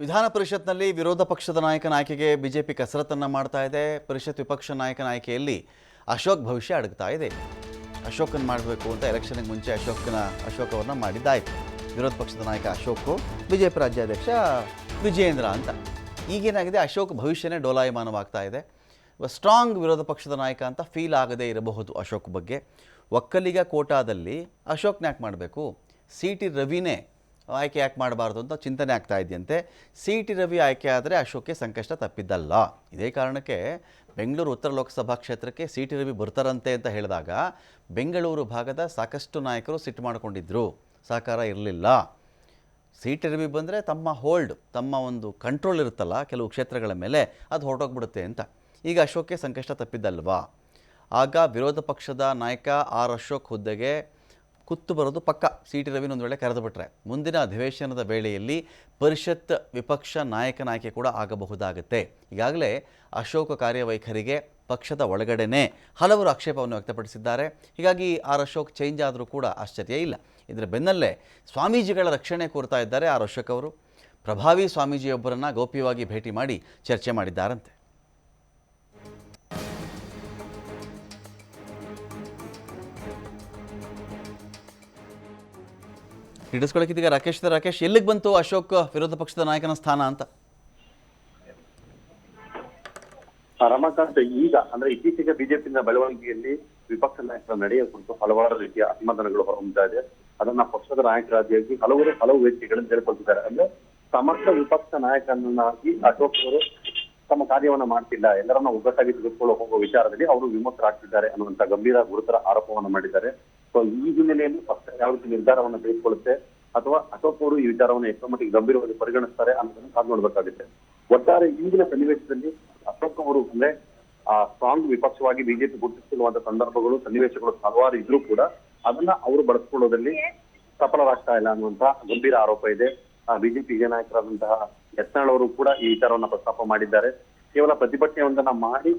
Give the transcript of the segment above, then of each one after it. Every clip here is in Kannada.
ವಿಧಾನ ಪರಿಷತ್ನಲ್ಲಿ ವಿರೋಧ ಪಕ್ಷದ ನಾಯಕನ ಆಯ್ಕೆಗೆ ಬಿಜೆಪಿ ಕಸರತ್ತನ್ನು ಮಾಡ್ತಾ ಇದೆ. ಪರಿಷತ್ ವಿಪಕ್ಷ ನಾಯಕನ ಆಯ್ಕೆಯಲ್ಲಿ ಅಶೋಕ್ ಭವಿಷ್ಯ ಅಡಗ್ತಾ ಇದೆ. ಅಶೋಕನ್ ಮಾಡಬೇಕು ಅಂತ ಎಲೆಕ್ಷನ್ಗೆ ಮುಂಚೆ ಅಶೋಕನ ಅಶೋಕ್ ಅವ್ರನ್ನ ಮಾಡಿದ್ದಾಯಿತು. ವಿರೋಧ ಪಕ್ಷದ ನಾಯಕ ಅಶೋಕು ಬಿಜೆಪಿ ರಾಜ್ಯಾಧ್ಯಕ್ಷ ವಿಜಯೇಂದ್ರ ಅಂತ. ಈಗೇನಾಗಿದೆ? ಅಶೋಕ್ ಭವಿಷ್ಯನೇ ಡೋಲಾಯಮಾನವಾಗ್ತಾ ಇದೆ. ಸ್ಟ್ರಾಂಗ್ ವಿರೋಧ ಪಕ್ಷದ ನಾಯಕ ಅಂತ ಫೀಲ್ ಆಗದೇ ಇರಬಹುದು ಅಶೋಕ್ ಬಗ್ಗೆ. ಒಕ್ಕಲಿಗ ಕೋಟಾದಲ್ಲಿ ಅಶೋಕ್ನ ಯಾಕೆ ಮಾಡಬೇಕು? ಸಿ ಟಿ ರವಿನೇ ಆಯ್ಕೆ ಯಾಕೆ ಮಾಡಬಾರ್ದು ಅಂತ ಚಿಂತನೆ ಆಗ್ತಾ ಇದೆಯಂತೆ. ಸಿ ಟಿ ರವಿ ಆಯ್ಕೆ ಆದರೆ ಅಶೋಕ್ಗೆ ಸಂಕಷ್ಟ ತಪ್ಪಿದ್ದಲ್ಲ. ಇದೇ ಕಾರಣಕ್ಕೆ ಬೆಂಗಳೂರು ಉತ್ತರ ಲೋಕಸಭಾ ಕ್ಷೇತ್ರಕ್ಕೆ ಸಿ ಟಿ ರವಿ ಬರ್ತಾರಂತೆ ಅಂತ ಹೇಳಿದಾಗ ಬೆಂಗಳೂರು ಭಾಗದ ಸಾಕಷ್ಟು ನಾಯಕರು ಸಿಟ್ಟು ಮಾಡಿಕೊಂಡಿದ್ದರು ಸಹಕಾರ ಇರಲಿಲ್ಲ. ಸಿ ಟಿ ರವಿ ಬಂದರೆ ತಮ್ಮ ಹೋಲ್ಡ್ ತಮ್ಮ ಒಂದು ಕಂಟ್ರೋಲ್ ಇರುತ್ತಲ್ಲ ಕೆಲವು ಕ್ಷೇತ್ರಗಳ ಮೇಲೆ, ಅದು ಹೊರಟೋಗ್ಬಿಡುತ್ತೆ ಅಂತ. ಈಗ ಅಶೋಕ್ಗೆ ಸಂಕಷ್ಟ ತಪ್ಪಿದ್ದಲ್ವಾ? ಆಗ ವಿರೋಧ ಪಕ್ಷದ ನಾಯಕ ಆರ್ ಅಶೋಕ್ ಹುದ್ದೆಗೆ ಕುತ್ತು ಬರೋದು ಪಕ್ಕ. ಸಿ ಟಿ ರವಿನ ಒಂದು ವೇಳೆ ಕರೆದುಬಿಟ್ರೆ. ಮುಂದಿನ ಅಧಿವೇಶನದ ವೇಳೆಯಲ್ಲಿ ಪರಿಷತ್ ವಿಪಕ್ಷ ನಾಯಕನ ಆಯ್ಕೆ ಕೂಡ ಆಗಬಹುದಾಗುತ್ತೆ. ಈಗಾಗಲೇ ಅಶೋಕ ಕಾರ್ಯವೈಖರಿಗೆ ಪಕ್ಷದ ಒಳಗಡೆನೇ ಹಲವರು ಆಕ್ಷೇಪವನ್ನು ವ್ಯಕ್ತಪಡಿಸಿದ್ದಾರೆ. ಹೀಗಾಗಿ ಆರ್ ಅಶೋಕ್ ಚೇಂಜ್ ಆದರೂ ಕೂಡ ಆಶ್ಚರ್ಯ ಇಲ್ಲ. ಇದರ ಬೆನ್ನಲ್ಲೇ ಸ್ವಾಮೀಜಿಗಳ ರಕ್ಷಣೆ ಕೋರ್ತಾ ಇದ್ದಾರೆ ಆರ್ ಅಶೋಕ್ ಅವರು. ಪ್ರಭಾವಿ ಸ್ವಾಮೀಜಿಯೊಬ್ಬರನ್ನು ಗೌಪ್ಯವಾಗಿ ಭೇಟಿ ಮಾಡಿ ಚರ್ಚೆ ಮಾಡಿದ್ದಾರಂತೆ. ಹಿಡಿಸ್ಕೊಳಕ್ಕಿದೀಗ ರಾಕೇಶ್. ರಾಕೇಶ್, ಎಲ್ಲಿಗೆ ಬಂತು ಅಶೋಕ್ ವಿರೋಧ ಪಕ್ಷದ ನಾಯಕನ ಸ್ಥಾನ ಅಂತ? ರಮಾಕಾಂತ್, ಈಗ, ಅಂದ್ರೆ ಇತ್ತೀಚೆಗೆ ಬಿಜೆಪಿನ ಬೆಳವಣಿಗೆಯಲ್ಲಿ ವಿಪಕ್ಷ ನಾಯಕರ ನಡೆಯ ಕುರಿತು ಹಲವಾರು ರೀತಿಯ ಅಸಮಾಧಾನಗಳು ಹೊರಹೊಮ್ಮುತ್ತಾ ಇದೆ. ಅದನ್ನ ಪಕ್ಷದ ನಾಯಕರಾದಿಯಾಗಿ ಹಲವರು ಹಲವು ವ್ಯಕ್ತಿಗಳನ್ನು ಹೇಳ್ಕೊಳ್ತಿದ್ದಾರೆ ಅಂದ್ರೆ ಸಮರ್ಥ ವಿಪಕ್ಷ ನಾಯಕನನ್ನಾಗಿ ಅಶೋಕ್ ಅವರು ತಮ್ಮ ಕಾರ್ಯವನ್ನ ಮಾಡ್ತಿಲ್ಲ. ಎಲ್ಲರನ್ನ ಒಗ್ಗಟ್ಟಾಗಿ ತೆಗೆದುಕೊಳ್ಳೋ ಹೋಗುವ ವಿಚಾರದಲ್ಲಿ ಅವರು ವಿಮುಖರಾಗ್ತಿದ್ದಾರೆ ಅನ್ನುವಂತ ಗಂಭೀರ ಗುರುತರ ಆರೋಪವನ್ನ ಮಾಡಿದ್ದಾರೆ. ಸೊ ಈ ಹಿನ್ನೆಲೆಯಲ್ಲಿ ಪಕ್ಷ ಯಾವ ರೀತಿ ನಿರ್ಧಾರವನ್ನು ತೆಗೆದುಕೊಳ್ಳುತ್ತೆ ಅಥವಾ ಅಶೋಕ್ ಅವರು ಈ ವಿಚಾರವನ್ನು ಎಷ್ಟೋ ಮಟ್ಟಿಗೆ ಗಂಭೀರವಾಗಿ ಪರಿಗಣಿಸ್ತಾರೆ ಅನ್ನೋದನ್ನು ಕಾದು ನೋಡ್ಬೇಕಾಗುತ್ತೆ. ಒಟ್ಟಾರೆ ಈಗಿನ ಸನ್ನಿವೇಶದಲ್ಲಿ ಅಶೋಕ್ ಅವರು ಅಂದ್ರೆ, ಆ ಸ್ಟ್ರಾಂಗ್ ವಿಪಕ್ಷವಾಗಿ ಬಿಜೆಪಿ ಗುರುತಿಸಿರುವಂತಹ ಸಂದರ್ಭಗಳು, ಸನ್ನಿವೇಶಗಳು ಹಲವಾರು ಇದ್ರೂ ಕೂಡ ಅದನ್ನ ಅವರು ಬಳಸ್ಕೊಳ್ಳೋದ್ರಲ್ಲಿ ಸಫಲರಾಗ್ತಾ ಇಲ್ಲ ಅನ್ನುವಂತಹ ಗಂಭೀರ ಆರೋಪ ಇದೆ. ಬಿಜೆಪಿ ಹಿರಿಯ ನಾಯಕರಾದಂತಹ ಯತ್ನಾಳ್ ಅವರು ಕೂಡ ಈ ವಿಚಾರವನ್ನ ಪ್ರಸ್ತಾಪ ಮಾಡಿದ್ದಾರೆ. ಕೇವಲ ಪ್ರತಿಭಟನೆಯೊಂದನ್ನ ಮಾಡಿ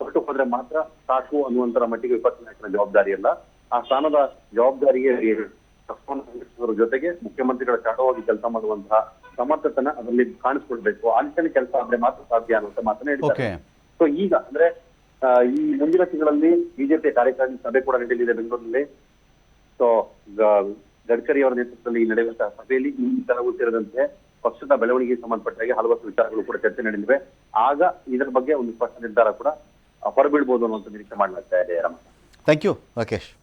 ಹೊರಟು ಹೋದ್ರೆ ಮಾತ್ರ ಸಾಕು ಅನ್ನುವಂತರ ಮಟ್ಟಿಗೆ ವಿಪಕ್ಷ ನಾಯಕರ ಜವಾಬ್ದಾರಿ ಅಲ್ಲ. ಆ ಸ್ಥಾನದ ಜವಾಬ್ದಾರಿಗೆ ಜೊತೆಗೆ ಮುಖ್ಯಮಂತ್ರಿಗಳ ಚಾಟವಾಗಿ ಕೆಲಸ ಮಾಡುವಂತಹ ಸಮರ್ಥತನ ಅದರಲ್ಲಿ ಕಾಣಿಸ್ಕೊಳ್ಬೇಕು. ಆ ಕೆಲಸ ಆದ್ರೆ ಮಾತ್ರ ಸಾಧ್ಯ ಅನ್ನುವಂತ ಮಾತನ್ನ ಹೇಳಿದ್ದಾರೆ. ಸೊ ಈಗ ಅಂದ್ರೆ ಈ ಮುಂದಿನ ತಿಂಗಳಲ್ಲಿ ಬಿಜೆಪಿ ಕಾರ್ಯಕಾರಿಣಿ ಸಭೆ ಕೂಡ ನಡೆಯಲಿದೆ ಬೆಂಗಳೂರಿನಲ್ಲಿ. ಸೊ ಗಡ್ಕರಿ ಅವರ ನೇತೃತ್ವದಲ್ಲಿ ನಡೆಯುವಂತಹ ಸಭೆಯಲ್ಲಿ ಈ ತರವೂ ಸೇರಿದಂತೆ ಪಕ್ಷದ ಬೆಳವಣಿಗೆಗೆ ಸಂಬಂಧಪಟ್ಟ ಹಾಗೆ ಹಲವತ್ತು ವಿಚಾರಗಳು ಕೂಡ ಚರ್ಚೆ ನಡೆದಿವೆ. ಆಗ ಇದರ ಬಗ್ಗೆ ಒಂದು ಸ್ಪಷ್ಟ ನಿರ್ಧಾರ ಕೂಡ ಹೊರಬೀಳ್ಬೋದು ಅನ್ನುವಂತ ನಿರೀಕ್ಷೆ ಮಾಡಲಾಗ್ತಾ ಇದೆ ರಮಣ ಥ್ಯಾಂಕ್ ಯು ರಾಕೇಶ್